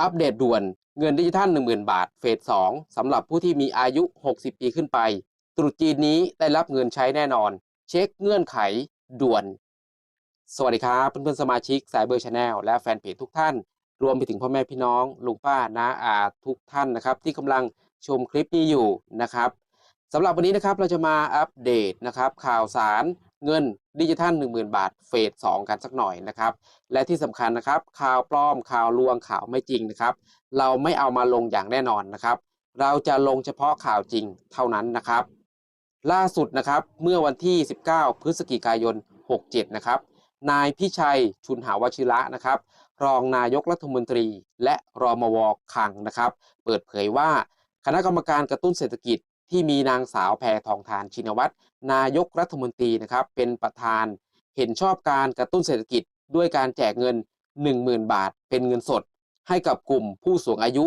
อัปเดตด่วนเงินดิจิทัล 10,000 บาท เฟส 2สำหรับผู้ที่มีอายุ 60 ปีขึ้นไป ตรุษจีนนี้ได้รับเงินใช้แน่นอน เช็คเงื่อนไขด่วน สวัสดีครับเพื่อนๆสมาชิกสายเบอร์ชาแนลและแฟนเพจทุกท่าน รวมไปถึงพ่อแม่พี่น้อง ลุงป้าน้าอาทุกท่านนะครับ ที่กำลังชมคลิปนี้อยู่นะครับสำหรับวันนี้นะครับเราจะมาอัปเดตนะครับข่าวสาร เงินดิจิทัล 10,000 บาท เฟส2กันสักหน่อยนะครับ และที่สำคัญนะครับ ข่าวปลอมข่าวลวงข่าวไม่จริงนะครับ เราไม่เอามาลงอย่างแน่นอนนะครับ เราจะลงเฉพาะข่าวจริงเท่านั้นนะครับ ล่าสุดนะครับเมื่อวันที่ 19 พฤศจิกายน 67 นะครับ นายพิชัยชุนหาวชิระนะครับ รองนายกรัฐมนตรี และรมวคังนะครับ เปิดเผยว่าคณะกรรมการกระตุ้นเศรษฐกิจ ที่มีนางสาวแพทองทานชินวัตรนายกรัฐมนตรีนะครับเป็นประธานเห็นชอบการกระตุ้นเศรษฐกิจด้วยการแจกเงิน 10,000 บาท เป็นเงินสด ให้กับกลุ่มผู้สูงอายุ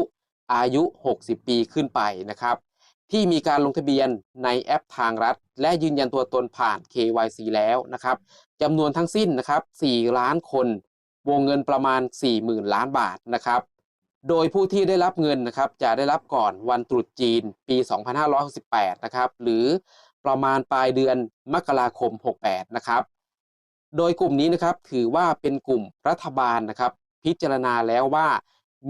อายุ 60 ปีขึ้นไปนะครับ ที่มีการลงทะเบียนในแอปทางรัฐ และยืนยันตัวตนผ่าน KYC แล้วนะครับจำนวนทั้งสิ้นนะครับ 4 ล้านคน วงเงินประมาณ 40,000 ล้านบาทนะครับ โดยผู้ที่ได้รับเงินนะครับจะได้รับก่อนวันตรุษจีนปี 2568 นะครับ หรือประมาณปลายเดือนมกราคม 68 นะครับ โดยกลุ่มนี้นะครับถือว่าเป็นกลุ่มรัฐบาลนะครับ พิจารณาแล้วว่า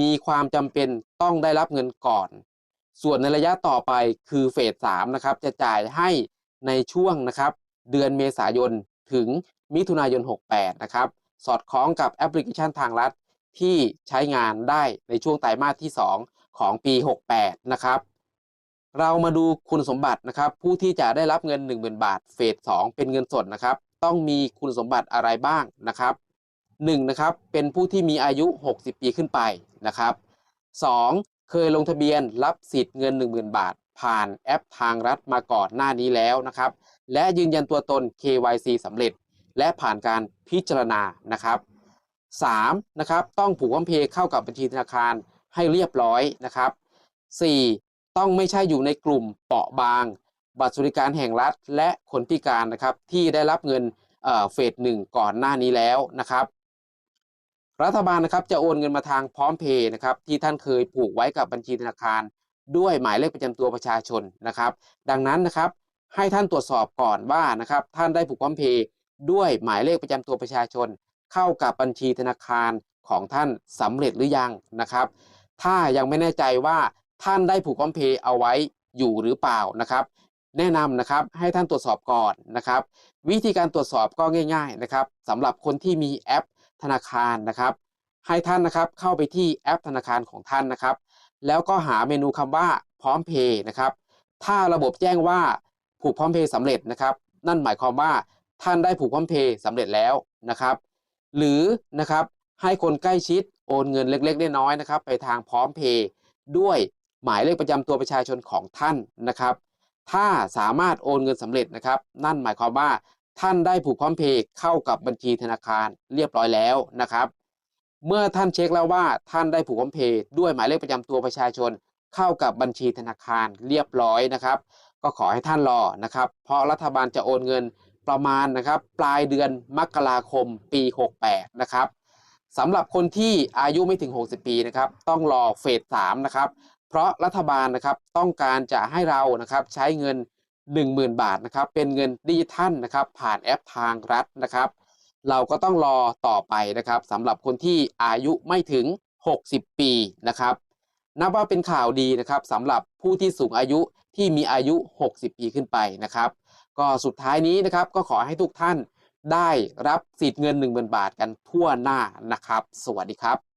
มีความจำเป็นต้องได้รับเงินก่อน ส่วนในระยะต่อไปคือเฟส3นะครับจะจ่ายให้ในช่วงนะครับเดือนเมษายนถึงมิถุนายน 68 นะครับ สอดคล้องกับแอปพลิเคชันทางรัฐ ที่ใช้งานได้ในช่วงไตรมาสที่ 2 ของปี 68 นะครับ เรามาดูคุณสมบัตินะครับ ผู้ที่จะได้รับเงิน 10,000 บาทเฟส2เป็นเงินสดนะครับ ต้องมีคุณสมบัติอะไรบ้างนะครับ1นะครับเป็นผู้ที่มีอายุ 60 ปีขึ้นไปนะครับ 2. เคยลงทะเบียนรับสิทธิ์เงิน 10,000 บาท ผ่านแอปทางรัฐมาก่อนหน้านี้แล้วนะครับ และยืนยันตัวตน KYC สำเร็จ และผ่านการพิจารณานะครับ 3. นะครับต้องผูกความเพย์เข้ากับบัญชีธนาคารให้เรียบร้อยนะครับ 4. ต้องไม่ใช่อยู่ในกลุ่มเปราะบาง บัตรสวัสดิการแห่งรัฐ และคนพิการนะครับที่ได้รับเงินเฟสหนึ่งก่อนหน้านี้แล้วนะครับ รัฐบาลนะครับจะโอนเงินมาทางพร้อมเพย์นะครับที่ท่านเคยผูกไว้กับบัญชีธนาคาร ด้วยหมายเลขประจำตัวประชาชนนะครับ ดังนั้นนะครับให้ท่านตรวจสอบก่อนว่านะครับท่านได้ผูกพร้อมเพย์ด้วยหมายเลขประจำตัวประชาชน เข้ากับบัญชีธนาคารของท่านสำเร็จหรือยังนะครับ ถ้ายังไม่แน่ใจว่าท่านได้ผูกพร้อมเพย์เอาไว้อยู่หรือเปล่านะครับ แนะนำนะครับให้ท่านตรวจสอบก่อนนะครับ วิธีการตรวจสอบก็ง่าย ๆนะครับสำหรับคนที่มีแอปธนาคารนะครับ ให้ท่านนะครับเข้าไปที่แอปธนาคารของท่านนะครับ แล้วก็หาเมนูคำว่าพร้อมเพย์นะครับถ้าระบบแจ้งว่าผูกพร้อมเพย์สำเร็จนะครับ นั่นหมายความว่าท่านได้ผูกพร้อมเพย์สำเร็จแล้วนะครับ หรือนะครับให้คนใกล้ชิดโอนเงินเล็กๆน้อยๆนะครับ ไปทางพร้อมเพย์ด้วยหมายเลขประจำตัวประชาชนของท่านนะครับ ถ้าสามารถโอนเงินสำเร็จนะครับ นั่นหมายความว่าท่านได้ผูกพร้อมเพย์เข้ากับบัญชีธนาคารเรียบร้อยแล้วนะครับ เมื่อท่านเช็คแล้วว่าท่านได้ผูกพร้อมเพย์ด้วยหมายเลขประจำตัวประชาชน เข้ากับบัญชีธนาคารเรียบร้อยนะครับ ก็ขอให้ท่านรอนะครับ เพราะรัฐบาลจะโอนเงิน ประมาณนะครับปลายเดือนมกราคมปี 68 นะครับสำหรับคนที่อายุไม่ถึง 60 ปีนะครับต้องรอเฟส3นะครับเพราะรัฐบาลนะครับต้องการจะให้เรานะครับใช้เงิน 10,000 บาทนะครับเป็นเงินดิจิทัลนะครับผ่านแอปทางรัฐนะครับ เราก็ต้องรอต่อไปนะครับสำหรับคนที่อายุไม่ถึง 60 ปีนะครับนับว่าเป็นข่าวดีนะครับสำหรับผู้ที่สูงอายุที่มีอายุ 60 ปีขึ้นไปนะครับ ก็สุดท้ายนี้นะครับก็ขอให้ทุกท่านได้รับสิทธิ์เงิน 10,000 บาทกันทั่วหน้านะครับ สวัสดีครับ